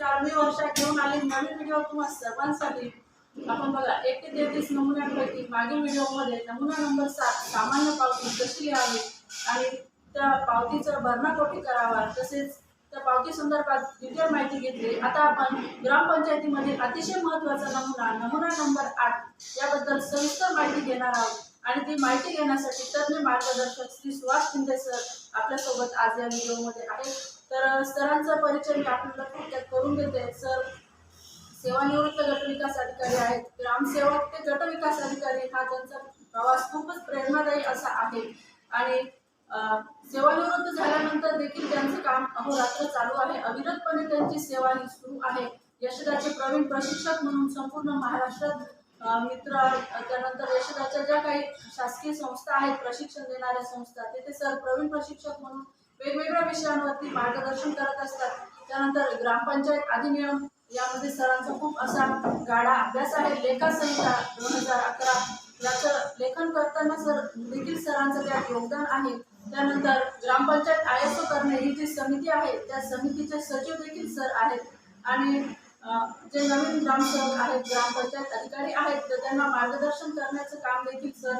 चार मी वर्षात घेऊन आले नवीन व्हिडिओ तुम्हाला सर्वांसाठी. आपण बघा एक ते तेहतीस नमुन्यांपैकी मागील व्हिडिओमध्ये नमुना नंबर सात सामान्य पावती कशी लिहावी आणि त्या पावतीचं भरणाकोटी करावा तसेच त्या पावती संदर्भात डिटेल माहिती घेतली. आता आपण ग्रामपंचायतीमध्ये अतिशय महत्त्वाचा नमुना नमुना नंबर आठ याबद्दल सविस्तर माहिती घेणार आहोत. आणि ती माहिती घेण्यासाठी तज्ञ मार्गदर्शक श्री सुभाष शिंदे सर आपल्यासोबत आज या व्हिडिओमध्ये आहेत. तर सरांचा परिचय मी आपल्याला थोडक्यात करून देते. सर सेवानिवृत्त गट विकास अधिकारी आहेत. ग्रामसेवक ते गट विकास अधिकारी हा त्यांचा प्रवास खूपच प्रेरणादायी असा आहे. आणि सेवानिवृत्त झाल्यानंतर देखील त्यांचं काम अहोरात्र चालू आहे. अविरतपणे त्यांची सेवा ही सुरू आहे. यशदाचे प्रवीण प्रशिक्षक म्हणून संपूर्ण महाराष्ट्रात मित्र त्यानंतर यशदाच्या ज्या काही शासकीय संस्था आहेत प्रशिक्षण देणाऱ्या संस्था तेथे सर प्रवीण प्रशिक्षक म्हणून वेगवेगळ्या विषयांवरती मार्गदर्शन करत असतात. त्यानंतर ग्रामपंचायत अधिनियम यामध्ये सरांचा खूप असा गाढा अभ्यास आहे. लेखासंहिता दोन हजार अकरा याचं लेखन करताना सर देखील सरांचं त्यात योगदान आहे. त्यानंतर ग्रामपंचायत आय करणे ही जी समिती आहे त्या समितीचे सचिव देखील सर आहेत. आणि जे नवीन ग्रामसेवक आहेत ग्रामपंचायत अधिकारी आहेत तर त्यांना मार्गदर्शन करण्याचं काम देखील सर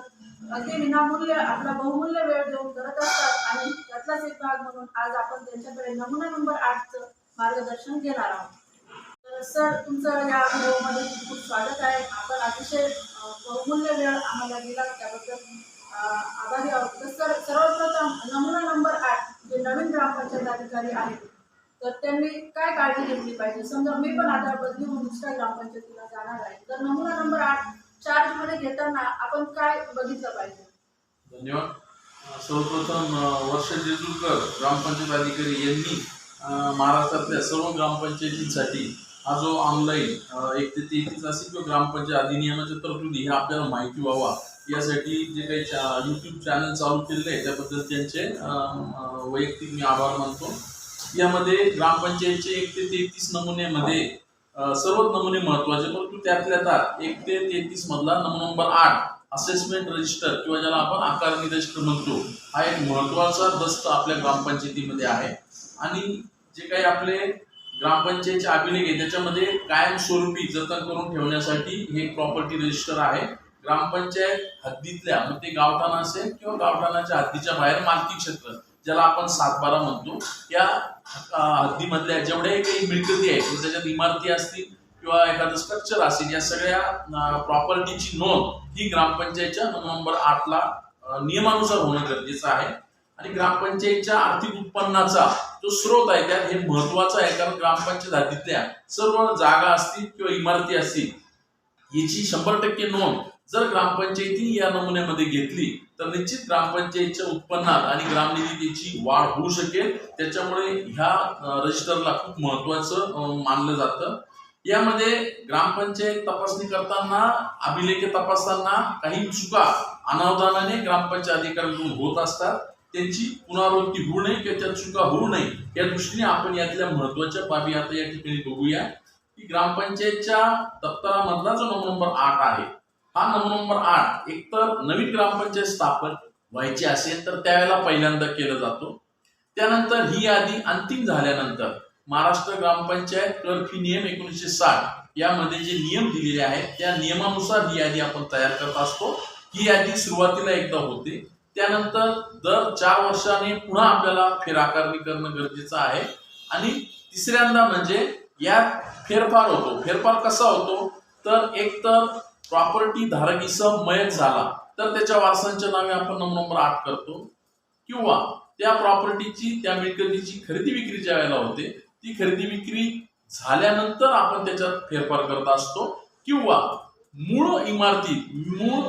अगदी विनामूल्य आपला बहुमूल्य वेळ देऊन करत असतात. आणि त्यातलाच एक भाग म्हणून आज आपण त्यांच्याकडे नमुना नंबर आठचं मार्गदर्शन घेणार आहोत. तर सर तुमचं या व्हिडिओमध्ये खूप स्वागत आहे. आपण अतिशय बहुमूल्य वेळ आम्हाला दिला त्याबद्दल आभारी आहोत. तर सर सर्वप्रथम नमुना नंबर आठ जे नवीन ग्रामपंचायत अधिकारी आहेत तर त्यांनी काय काळजी घेतली पाहिजे? समजा मी पण आता बदली होऊन दुसऱ्या ग्रामपंचायतीला जाणार आहे. तर नमुना नंबर आठ चार्जमध्ये घेताना आपण काय बघितलं पाहिजे? धन्यवाद. सर्वप्रथम वर्ष वर्षा जेजुरकर ग्रामपंचायत अधिकारी यांनी महाराष्ट्रातल्या सर्व ग्रामपंचायतींसाठी हा जो ऑनलाईन एक ते तेहतीस असेल किंवा ग्रामपंचायत अधिनियमाच्या तरतुदी हे आपल्याला माहिती व्हावा. यासाठी जे काही यूट्यूब चॅनल चालू केलेले आहे त्याबद्दल त्यांचे वैयक्तिक मी आभार मानतो. यामध्ये ग्रामपंचायतचे एक ते तेहतीस नमुन्यामध्ये सर्वच नमुने महत्त्वाचे परंतु त्यातल्या त्यात एक ते तेहतीस मधला नमुना नंबर आठ असेसमेंट रजिस्टर किंवा ज्याला आपण आकारणी रजिस्टर म्हणतो हा एक महत्त्वाचा दस्त आपल्या ग्रामपंचायतीमध्ये आहे. आणि जे काही आपले ग्रामपंचायतचे अभिलेख आहे त्याच्यामध्ये कायमस्वरूपी जतन करून ठेवण्यासाठी हे प्रॉपर्टी रजिस्टर आहे. ग्रामपंचायत हद्दीतल्या मग ते गावठाण असेल किंवा गावठाणाच्या हद्दीच्या बाहेर मालकी क्षेत्र ज्याला आपण सातबारा म्हणतो या हद्दीमधल्या जेवढ्याही काही मिळकती आहेत म्हणजे त्याच्यात इमारती असतील किंवा एखादं स्ट्रक्चर असेल या सगळ्या प्रॉपर्टीची नोंद ही ग्रामपंचायतच्या नंबर आठला नियमानुसार होणं गरजेचं आहे. आणि ग्रामपंचायतच्या आर्थिक उत्पन्नाचा जो स्रोत आहे त्यात हे महत्वाचं आहे कारण ग्रामपंचायत हद्दीतल्या सर्व जागा असतील किंवा इमारती असतील याची शंभर टक्के नोंद जर ग्रामपंचायती या नमुन्यामध्ये घेतली तर निश्चित ग्रामपंचायतच्या उत्पन्नात आणि ग्रामनिधीची वाढ होऊ शकेल. त्याच्यामुळे ह्या रजिस्टरला खूप महत्वाचं मानलं जातं. यामध्ये ग्रामपंचायत तपासणी करताना अभिलेख तपासताना काही चुका अनावधानाने ग्रामपंचायत अधिकाऱ्यांकडून होत असतात. त्यांची पुनरावृत्ती होऊ नये किंवा त्या चुका होऊ नये या दृष्टीने आपण यातल्या महत्त्वाच्या बाबी आता या ठिकाणी बघूया. की ग्रामपंचायतच्या दप्तरामधला जो नंबर आठ आहे हा नमुना नंबर आठ. एकतर नवीन ग्रामपंचायत स्थापन व्हायची असेल तर त्यावेळेला पहिल्यांदा केलं जातो. त्यानंतर ही यादी अंतिम झाल्यानंतर महाराष्ट्र ग्रामपंचायत कर फी नियम एकोणीसशे साठ यामध्ये जे नियम दिलेले आहेत त्या नियमानुसार ही यादी आपण तयार करत असतो. ही यादी सुरुवातीला एकदा होते. त्यानंतर दर चार वर्षाने पुन्हा आपल्याला फेराकारणी करणं गरजेचं आहे. आणि तिसऱ्यांदा म्हणजे यात फेरफार होतो. फेरफार कसा होतो? तर एक तर प्रॉपर्टी धारकीसह मयत झाला तर त्याच्या वारसांच्या नावे आपण नंबर नंबर आठ करतो. किंवा त्या प्रॉपर्टीची त्या मिळकतीची खरेदी विक्री ज्या वेळेला होते ती खरेदी विक्री झाल्यानंतर आपण त्याच्यात फेरफार करत असतो. किंवा मूळ इमारतीत मूळ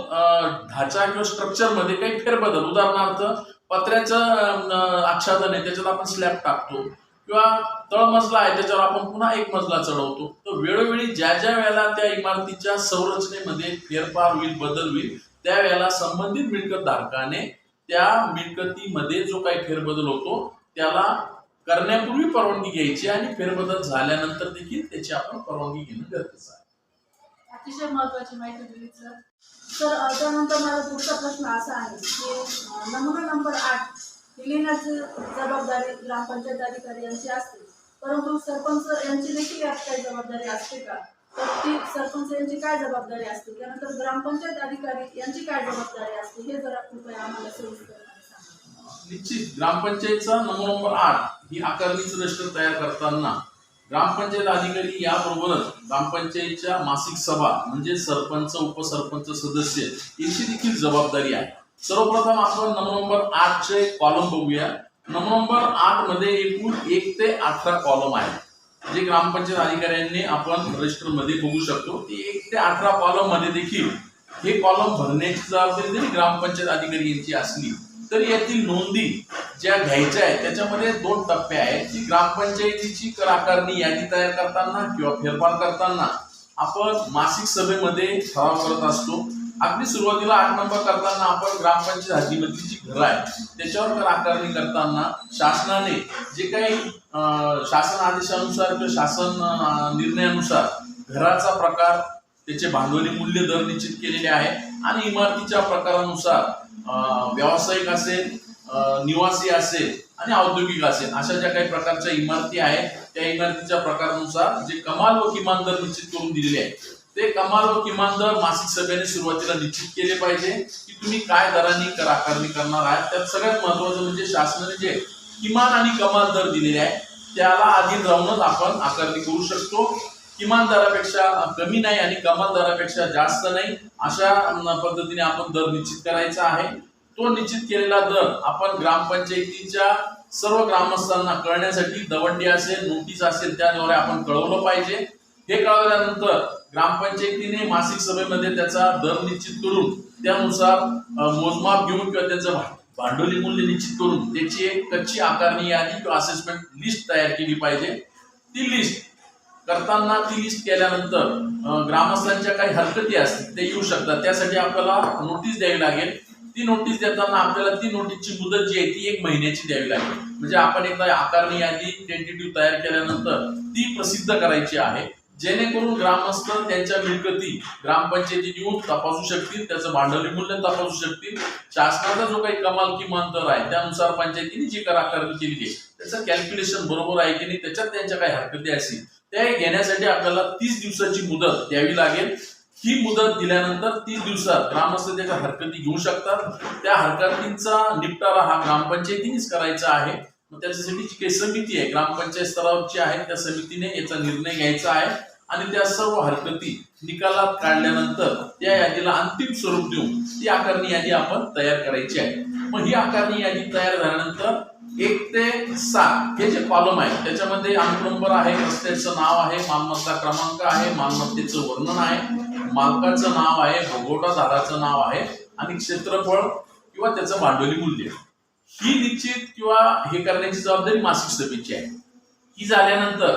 ढाचा किंवा स्ट्रक्चरमध्ये काही फेरबदल उदाहरणार्थ पत्र्याचं आच्छादन आहे त्याच्यात आपण स्लॅब टाकतो. किंवा तळमजला आहे त्याच्यावर आपण पुन्हा एक मजला चढवतो. तर वेळोवेळी ज्या ज्या वेळेला त्या इमारतीच्या संरचनेमध्ये फेरफार होईल बदल होईल त्यावेळेला संबंधित मिळकत धारकाने त्या मिळकतीमध्ये जो काही फेरबदल होतो त्याला करण्यापूर्वी परवानगी घ्यायची आणि फेरबदल झाल्यानंतर देखील त्याची आपण परवानगी घेणं गरजेचं आहे. अतिशय महत्वाची माहिती दिली सर. तर त्यानंतर माझा पुढचा प्रश्न असा आहे की नमुना नंबर आठ ही जबाबदारी ग्रामपंचायत अधिकारी यांची असते. परंतु सरपंच यांची देखील यात काही जबाबदारी असते का? तर ती सरपंच यांची काय जबाबदारी असते? त्यानंतर ग्रामपंचायत अधिकारी यांची काय जबाबदारी असते? हे जरा कृपया आम्हाला सविस्तरपणे निश्चित. ग्रामपंचायतचा नमो नंबर आठ ही आकारणीचं रजिस्टर तयार करताना ग्रामपंचायत अधिकारी याबरोबरच ग्रामपंचायतच्या मासिक सभा म्हणजे सरपंच उपसरपंच सदस्य यांची देखील जबाबदारी आहे. सर्वप्रथम आपण नमो नंबर आठचे कॉलम बघूया. नमो नंबर आठमध्ये एकूण एक ते अठरा कॉलम आहे. जे ग्रामपंचायत अधिकाऱ्यांनी आपण रजिस्टरमध्ये बघू शकतो. ते एक ते अठरा कॉलममध्ये देखील हे कॉलम भरण्याची जबाबदारी जरी ग्रामपंचायत अधिकारी यांची असली तरी यातील नोंदी ज्या घ्यायच्या आहेत त्याच्यामध्ये दोन टप्पे आहेत. की ग्रामपंचायतीची कर आकारणी यादी तयार करताना किंवा फेरफार करताना आपण मासिक सभेमध्ये ठराव करत असतो. अगदी सुरुवातीला आठ नंबर करताना आपण ग्रामपंचायत हद्दीमधली जी घरं आहेत त्याच्यावर कर आकारणी करताना शासनाने जे काही शासन आदेशानुसार किंवा शासन निर्णयानुसार घराचा प्रकार त्याचे भांडवली मूल्य दर निश्चित केलेले आहे आणि इमारतीच्या प्रकारानुसार व्यावसायिक असेल निवासी असेल आणि औद्योगिक असेल अशा ज्या काही प्रकारच्या इमारती आहेत त्या इमारतीच्या प्रकारानुसार जे कमाल व किमान दर निश्चित करून दिलेले आहे ते कमाल व किमान दर मासिक सभेने सुरुवातीला निश्चित केले पाहिजे की तुम्ही काय दरांनी कर आकारणी करणार आहात. त्यात सगळ्यात महत्वाचं म्हणजे शासनाने जे किमान आणि कमाल दर दिलेले आहे त्याला अधीन राहूनच आपण आकारणी करू शकतो. किमान दरापेक्षा कमी नाही आणि कमाल दरापेक्षा जास्त नाही अशा पद्धतीने आपण दर निश्चित करायचा आहे. तो निश्चित केलेला दर आपण ग्रामपंचायतीच्या सर्व ग्रामस्थांना कळण्यासाठी दवंडी असेल नोटीस असेल त्याद्वारे आपण कळवलं पाहिजे. हे कळवल्यानंतर ग्रामपंचायतीने मासिक सभेमध्ये त्याचा दर निश्चित करून त्यानुसार मोजमाप घेऊन किंवा त्याचं भांडवली मूल्य निश्चित करून त्याची एक कच्ची आकारणी यादी किंवा असेसमेंट लिस्ट तयार केली पाहिजे. ती लिस्ट करताना ती लिस्ट केल्यानंतर ग्रामस्थांच्या काही हरकती असतील ते येऊ शकतात. त्यासाठी आपल्याला नोटीस द्यावी लागेल. ती नोटीस देताना आपल्याला ती नोटीसची मुदत जी आहे ती एक महिन्याची द्यावी लागेल. म्हणजे आपण एकदा आकारणी यादी टेंटेटिव्ह तयार केल्यानंतर ती प्रसिद्ध करायची आहे. जेणेकरून ग्रामस्थ त्यांच्या मिळकती ग्रामपंचायती येऊन तपासू शकतील त्याचं भांडवली मूल्य तपासू शकतील. शासनाचा जो काही कमाल किमान दर आहे त्यानुसार पंचायतीने जी कर आकारणी केली आहे त्याचं कॅल्क्युलेशन बरोबर आहे की नाही त्याच्यात त्यांच्या काही हरकती असतील. त्या घेण्यासाठी आपल्याला तीस दिवसाची मुदत द्यावी लागेल. ही मुदत दिल्यानंतर तीस दिवसात ग्रामस्थ त्याच्या हरकती घेऊ शकतात. त्या हरकतींचा निपटारा हा ग्रामपंचायतीनेच करायचा आहे. मग त्याच्यासाठी जी काही समिती आहे ग्रामपंचायत स्तरावरची आहे त्या समितीने याचा निर्णय घ्यायचा आहे आणि त्या सर्व हरकती निकालात काढल्यानंतर त्या यादीला अंतिम स्वरूप देऊन ती आकारणी यादी आपण तयार करायची आहे. मग ही आकारणी यादी तयार झाल्यानंतर एक ते सात हे जे कॉलम आहे त्याच्यामध्ये अंक आहे रस्त्याचं नाव आहे मालमत्ता क्रमांक आहे मालमत्तेचं वर्णन आहे. मालकाचं नाव आहे भोगवटादाराचं नाव आहे आणि क्षेत्रफळ किंवा त्याचं भांडवली मूल्य. ही निश्चित किंवा हे करण्याची जबाबदारी मासिक सभेची आहे. ही झाल्यानंतर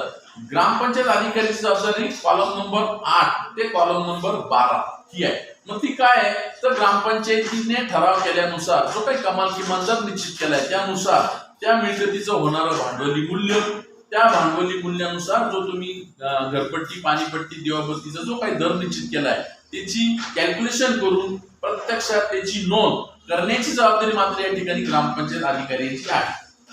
ग्रामपंचायत अधिकाऱ्याची जबाबदारी कॉलम नंबर आठ ते कॉलम नंबर बारा ही आहे. मग ती काय आहे? तर ग्रामपंचायतीने ठराव केल्यानुसार जो काही कमाल किमान दर निश्चित केलाय त्यानुसार त्या मिळकतीचं होणारं भांडवली मूल्य त्या भांडवली मूल्यानुसार जो तुम्ही घरपट्टी पाणीपट्टी दिवाबत्तीचा जो काही दर निश्चित केलाय त्याची कॅल्क्युलेशन करून प्रत्यक्षात त्याची नोंद करण्याची जबाबदारी मात्र या ठिकाणी ग्रामपंचायत अधिकाऱ्यांची आहे.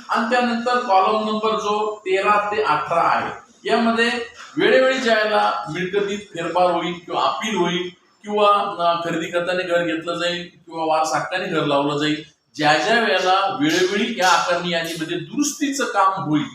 आणि त्यानंतर कॉलम नंबर जो तेरा ते अठरा आहे यामध्ये वेळोवेळी ज्याला मिळकतीत फेरफार होईल किंवा अपील होईल किंवा खरेदी करताना घर घेतलं जाईल किंवा वारस हक्काने घर लावलं जाईल ज्या ज्या वेळेला वेळोवेळी या आकारणी यादीमध्ये दुरुस्तीचं काम होईल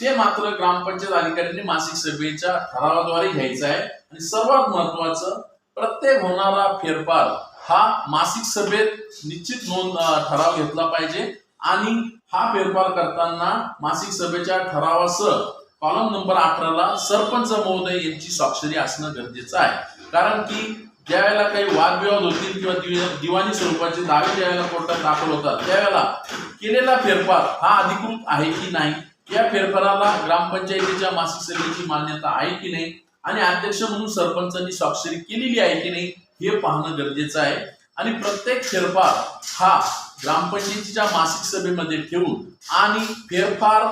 ते मात्र ग्रामपंचायत अधिकाऱ्यांनी मासिक सभेच्या ठरावाद्वारे घ्यायचं आहे. आणि सर्वात महत्वाचं प्रत्येक होणारा फेरफार हा मासिक सभेत निश्चित नोंद ठराव घेतला पाहिजे. आणि हा फेरफार करताना मासिक सभेच्या ठरावासह कॉलम नंबर अठराला सरपंच महोदय यांची स्वाक्षरी असणं गरजेचं आहे. कारण की ज्यावेळेला काही वादविवाद होतील किंवा दिवाणी स्वरूपाचे दावे ज्यावेळेला कोर्टात दाखल होतात त्यावेळेला केलेला फेरफार हा अधिकृत आहे की नाही या फेरफाराला ग्रामपंचायतीच्या मासिक सभेची मान्यता आहे की नाही? आणि अध्यक्ष म्हणून सरपंचांनी स्वाक्षरी केलेली आहे की नाही हे पाहणं गरजेचं आहे. आणि प्रत्येक फेरफार हा ग्रामपंचायतीच्या मासिक सभेमध्ये ठेवून आणि फेरफार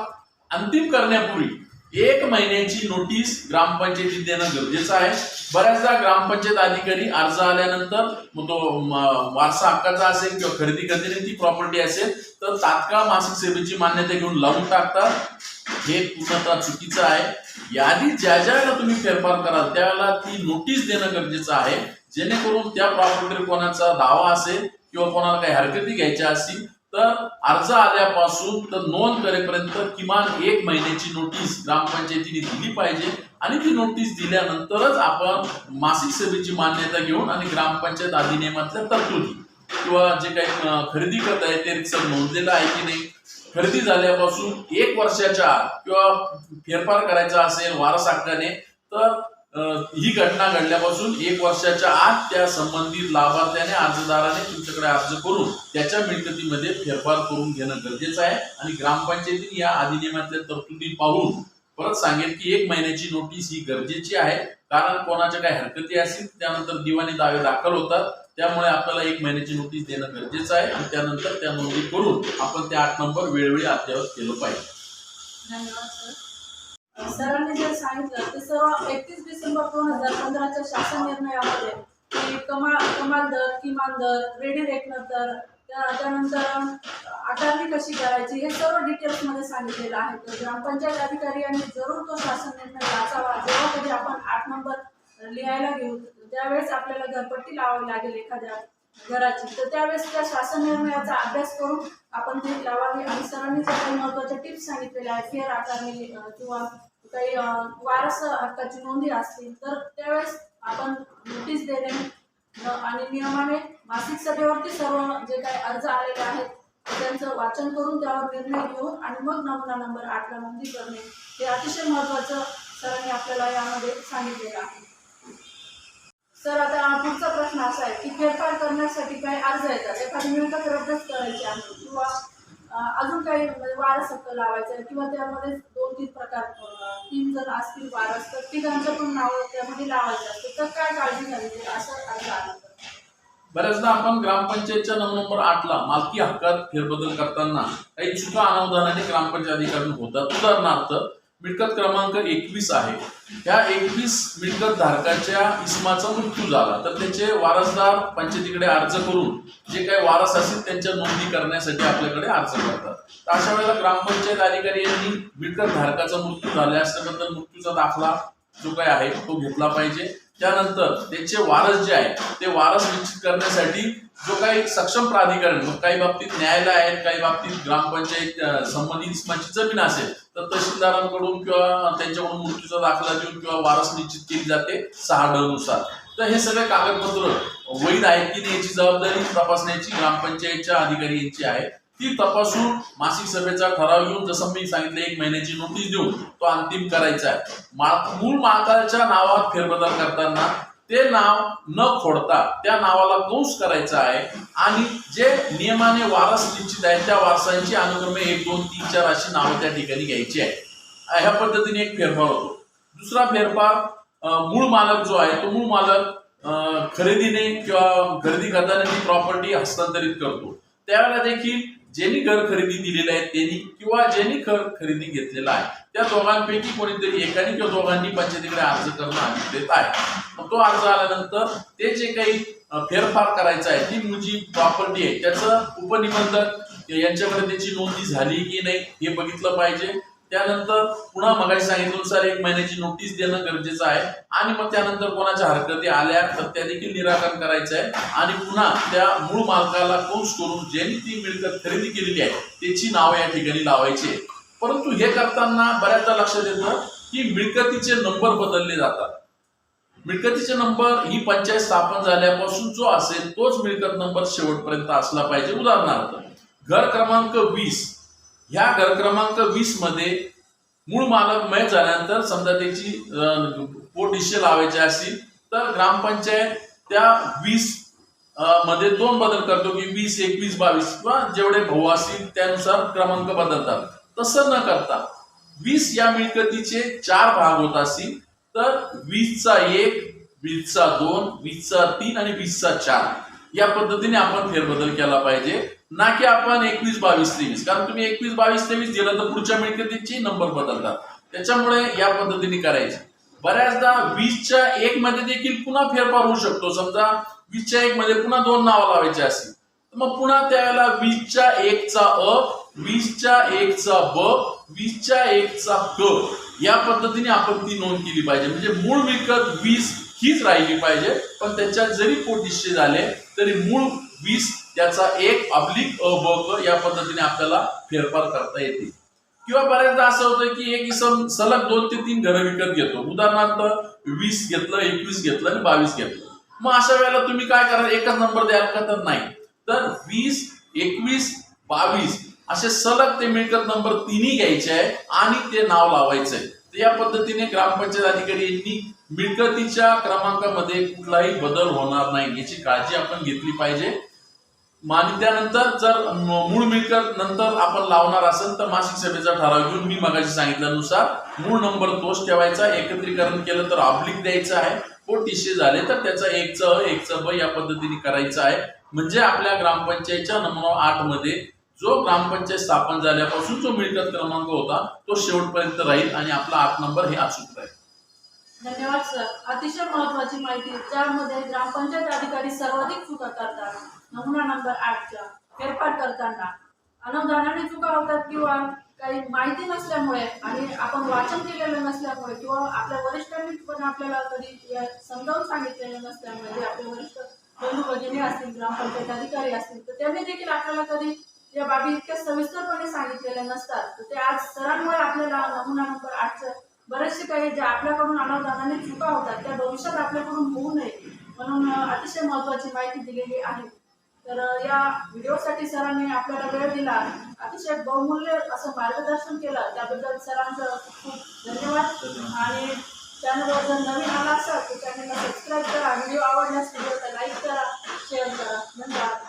अंतिम करण्यापूर्वी एक महिन्याची नोटीस ग्रामपंचायतीत देणं गरजेचं आहे. बऱ्याचदा ग्रामपंचायत अधिकारी अर्ज आल्यानंतर मग तो वारसा हक्काचा असेल किंवा खरेदी करते ती प्रॉपर्टी असेल तर तात्काळ मासिक सेवेची मान्यता घेऊन लावून टाकतात. हे पूर्णतः चुकीचं आहे. यादी ज्या ज्या वेळेला तुम्ही फेरफार कराल त्यावेळेला ती नोटीस देणं गरजेचं आहे. जेणेकरून त्या प्रॉपर्टीवर कोणाचा दावा असेल किंवा कोणाला काही हरकती घ्यायच्या असतील तर अर्ज आल्यापासून तर नोंद करेपर्यंत किमान एक महिन्याची नोटीस ग्रामपंचायतीने दिली पाहिजे आणि ती नोटीस दिल्यानंतरच आपण मासिक सभेची मान्यता घेऊन आणि ग्रामपंचायत अधिनियमातल्या तरतुदी किंवा जे काही खरेदी करत आहे ते नोंदलेलं आहे की नाही खरेदी झाल्यापासून एक वर्षाच्या किंवा फेरफार करायचा असेल वारस हक्काने तर ही घटना घडल्यापासून एक वर्षाच्या आत त्या संबंधित लाभार्थ्याने अर्जदाराने तुमच्याकडे अर्ज करून त्याच्या मिळकतीमध्ये फेरफार करून घेणं गरजेचं आहे. आणि ग्रामपंचायतीने या अधिनियमातल्या तरतुदी पाहून परत सांगेल की एक महिन्याची नोटीस ही गरजेची आहे. कारण कोणाच्या काही हरकती असतील त्यानंतर दिवाणी दावे दाखल होतात. त्यामुळे आपल्याला एक महिन्याची नोटीस देणं गरजेचं आहे. आणि त्यानंतर त्या नोंदी करून आपण त्या आठ नंबर वेळोवेळी अद्ययावत केलं पाहिजे. धन्यवाद सर सरांनी जर सांगितलं तर सर्व एकतीस डिसेंबर दोन हजार पंधराच्या शासन निर्णयामध्ये की कमाल कमाल दर किमान दर रेडी रेकनर दर त्यानंतर आकारणी कशी करायची हे सर्व डिटेल्समध्ये सांगितलेलं आहे. तर ग्रामपंचायत अधिकारी यांनी जरूर तो शासन निर्णय वाचावा. जेव्हा कधी आपण आठ नंबर लिहायला घेऊ त्यावेळेस आपल्याला घरपट्टी लावावी लागेल एखाद्या घराची. तर त्यावेळेस त्या शासन निर्णयाचा अभ्यास करून आपण ती लावावी. आणि सरांनी ज्या काही महत्त्वाच्या टिप्स सांगितलेल्या आहेत फेर आकारणी किंवा काही वारस हक्काची नोंदी असतील तर त्यावेळेस आपण नोटीस देणे आणि नियमाने मासिक सभेवरती सर्व जे काही अर्ज आलेले आहेत त्यांचं वाचन करून त्यावर निर्णय घेऊन आणि मग नमुना नंबर आठला नोंदी करणे हे अतिशय महत्वाचं सरांनी आपल्याला यामध्ये सांगितलेलं आहे. सर आता पुढचा प्रश्न असा आहे की फेरफार करण्यासाठी काही अर्ज येतात. एखादी मिळकत रद्दच करायची आहे किंवा अजून काही म्हणजे वारस हक्क लावायचा किंवा त्यामध्ये दोन तीन प्रकार तीन जण असतील वारस तर तिघांचं पण नाव त्यामध्ये लावायचं असतं. तर काय काळजी घ्यावी? म्हणजे असं अर्ज आला बऱ्याचदा आपण ग्रामपंचायतच्या नऊ नंबर आठला मालकी हक्कात फेरबदल करताना काही चुका अनावधानाने ग्रामपंचायत अधिकारी होतात. उदाहरणार्थ मिळकत क्रमांक एकवीस आहे. या एकवीस मिळकत धारकाच्या इसमाचा मृत्यू झाला. तर त्याचे वारसदार पंचायतीकडे अर्ज करून जे काही वारस असतील त्यांच्या नोंदणी करण्यासाठी आपल्याकडे अर्ज करतात. तर अशा वेळेला ग्रामपंचायत अधिकारी यांनी मिळकत धारकाचा मृत्यू झाल्यास त्याबद्दल मृत्यूचा दाखला जो काही आहे तो घेतला पाहिजे. त्यानंतर त्याचे वारस जे आहे ते वारस निश्चित करण्यासाठी जो काही सक्षम प्राधिकरण काही बाबतीत न्यायालय आहेत काही बाबतीत ग्रामपंचायत संबंधित जमीन असेल तर तहसीलदारांकडून किंवा त्यांच्याकडून मृत्यूचा दाखला देऊन किंवा वारस निश्चित केली जाते सहा ड नुसार तर हे सगळे कागदपत्र वैध आहेत की नाही याची जबाबदारी तपासण्याची ग्रामपंचायतच्या अधिकारी यांची आहे. ती तपासून मासिक सभेचा ठराव घेऊन जसं मी सांगितलं एक महिन्याची नोटीस देऊन तो अंतिम करायचा आहे. मा- मूळ महाकाळच्या नावात फेरबदल करताना ते नाव न खोडता त्या नावाला कंस करायचा आहे आणि जे नियमाने वारस निश्चित आहेत त्या वारसांची अनुक्रमे एक दोन तीन चार अशी नावं त्या ठिकाणी घ्यायची आहे ह्या पद्धतीने एक फेरफार होतो. दुसरा फेरफार मूळ मालक जो आहे तो मूळ मालक खरेदीने किंवा खरेदी करताना ती प्रॉपर्टी हस्तांतरित करतो. त्यावेळेला देखील ज्यांनी घर खरेदी दिलेलं आहे त्यांनी किंवा ज्यांनी घर खरेदी घेतलेला आहे त्या दोघांपैकी कोणीतरी एकाने किंवा दोघांनी पंचायतीकडे अर्ज करणं अभिप्रेत आहे. मग तो अर्ज आल्यानंतर ते जे काही फेरफार करायचं आहे ती मूळ जी प्रॉपर्टी आहे त्याचं उपनिबंधक यांच्याकडे त्याची नोंदी झाली की नाही हे बघितलं पाहिजे. त्यानंतर पुन्हा मगाशी सांगितल्यानुसार एक महिन्याची नोटीस देणं गरजेचं आहे. आणि मग त्यानंतर कोणाच्या हरकती आल्या तर त्या देखील निराकरण करायचं आहे आणि पुन्हा त्या मूळ मालकाला कोर्स करून ज्यांनी ती मिळकत खरेदी केलेली आहे त्याची नावं या ठिकाणी लावायची आहे. परंतु हे करताना बऱ्याचदा लक्षात येतं की मिळकतीचे नंबर बदलले जातात. मिळकतीचे नंबर ही पंचायत स्थापन झाल्यापासून जो असेल तोच मिळकत नंबर शेवटपर्यंत असला पाहिजे. उदाहरणार्थ घर क्रमांक वीस ह्या घर क्रमांक वीसमध्ये मूळ मालक मय झाल्यानंतर समजा त्याची अं, पोट लावायचे असतील तर ग्रामपंचायत त्या वीसमध्ये दोन बदल करतो की वीस एकवीस बावीस किंवा जेवढे भाऊ असतील त्यानुसार क्रमांक बदलतात. तसं न करता वीस या मिळकतीचे चार भाग होत असतील तर वीसचा एक वीसचा दोन वीसचा तीन आणि वीसचा चार. या पद्धतीने आपण फेरबदल केला पाहिजे. ना की आपण एकवीस बावीस तेवीस. कारण तुम्ही एकवीस बावीस तेवीस दिलं तर पुढच्या मिळकतीची नंबर बदलतात. त्याच्यामुळे या पद्धतीने करायचे. बऱ्याचदा वीसच्या एक मध्ये देखील पुन्हा फेरफार होऊ शकतो. समजा वीसच्या एक मध्ये पुन्हा दोन नावं लावायची असतील तर मग पुन्हा त्यावेळेला वीसच्या एकचा अ वीसच्या एकचा ब वीसच्या एकचा क या पद्धतीने आपण ती नोंद केली पाहिजे. म्हणजे मूळ मिळकत वीस हीच राहिली पाहिजे. पण त्याच्यात जरी पोटिशे झाले तरी मूळ वीस त्याचा एक अब्लिक अ ब या पद्धतीने आपल्याला फेरफार करता येते. किंवा बऱ्याचदा असं होतं की एक इसम सलग दोन ते तीन घरं विकत घेतो. उदाहरणार्थ वीस घेतलं एकवीस घेतलं आणि बावीस घेतलं. मग अशा वेळेला तुम्ही काय करा एकच नंबर द्याल का? तर नाही. तर वीस एकवीस बावीस असे सलग ते मिळकत नंबर तिन्ही घ्यायचे आहे आणि ते नाव लावायचं आहे. तर या पद्धतीने ग्रामपंचायत अधिकारी यांनी मिळकतीच्या क्रमांकामध्ये कुठलाही बदल होणार नाही याची काळजी आपण घेतली पाहिजे. आणि त्यानंतर जर मूळ मिळकत नंतर आपण लावणार असेल तर मासिक सभेचा ठराव घेऊन मी मगाशी सांगितल्यानुसार मूळ नंबर तोच ठेवायचा एकत्रीकरण केलं तर ऑब्लिक द्यायचं आहे. पोटीशे झाले तर त्याचा एकच एक एकच ब या पद्धतीने करायचं आहे. म्हणजे आपल्या ग्रामपंचायतच्या नमुना आठमध्ये जो ग्रामपंचायत स्थापन झाल्यापासून जो मिळकत क्रमांक होता तो शेवटपर्यंत राहील आणि आपला आठ नंबर हे अचूक राहील. धन्यवाद सर. अतिशय महत्वाची माहिती. त्यामध्ये ग्रामपंचायत अधिकारी सर्वाधिक चुका करतात नमुना नंबर आठच्या फेरफार करताना. अनुदानाने चुका होतात किंवा काही माहिती नसल्यामुळे आणि आपण वाचन केलेलं नसल्यामुळे किंवा आपल्या वरिष्ठांनी पण आपल्याला कधी या समजावून सांगितलेलं नसल्यामुळे जे आपले वरिष्ठ बंधू भगिनी असतील ग्रामपंचायत अधिकारी असतील तर त्यांनी देखील आपल्याला कधी या बाबी इतक्या सविस्तरपणे सांगितलेल्या नसतात. तर ते आज सरांमुळे आपल्याला नमुना नंबर आठचं बरेचसे काही जे आपल्याकडून अनुदानाने चुका होतात त्या भविष्यात आपल्याकडून होऊ नये म्हणून अतिशय महत्वाची माहिती दिलेली आहे. तर या व्हिडिओसाठी सरांनी आपल्याला वेळ दिला. अतिशय बहुमूल्य असं मार्गदर्शन केलं. त्याबद्दल सरांचं खूप खूप धन्यवाद. आणि चॅनलवर जर नवीन आला असाल तर चॅनलला सबस्क्राईब करा. व्हिडिओ आवडल्यास व्हिडिओला लाईक करा शेअर करा. धन्यवाद.